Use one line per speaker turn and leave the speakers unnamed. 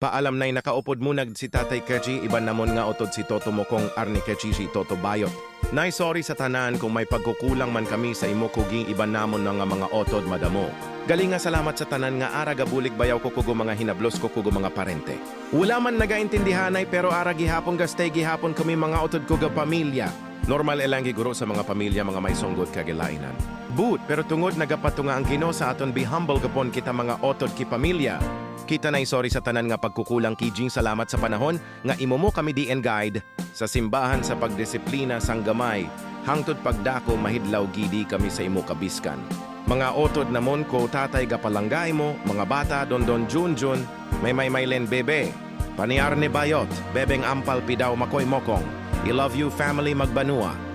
Paalam na'y nakaupod munag si Tatay Kechi, iban namon nga otod si Toto Mokong Arni Kechi si Toto Bayot. Nay sorry sa tanan kung may pagkukulang man kami sa imo kuging iban namon nga mga otod madamo. Galing nga salamat sa tanan nga ara gabulig bayaw ko kugo mga hinablos ko kugo mga parente. Wala man nagaintindihanay pero ara gihapon gastay gihapon kami mga otod ko ga pamilya. Normal elang giguro sa mga pamilya mga may sunggot kagilainan. But, pero tungod nagapatunga ang Ginoo sa aton be humble gapon kita mga otod ki pamilya. Kita na sorry sa tanan nga pagkukulang kijing salamat sa panahon nga imomo kami di and guide sa simbahan sa pagdisiplina sang gamay hangtod pagdako mahidlaw gidi kami sa imo kabiskan. Mga otod namon ko tatay gapalanggay mo, mga bata dondon junjun, may may maylen bebe. Paniar ni Bayot, bebeng ampal pidaw makoy mokong. I love you family magbanua.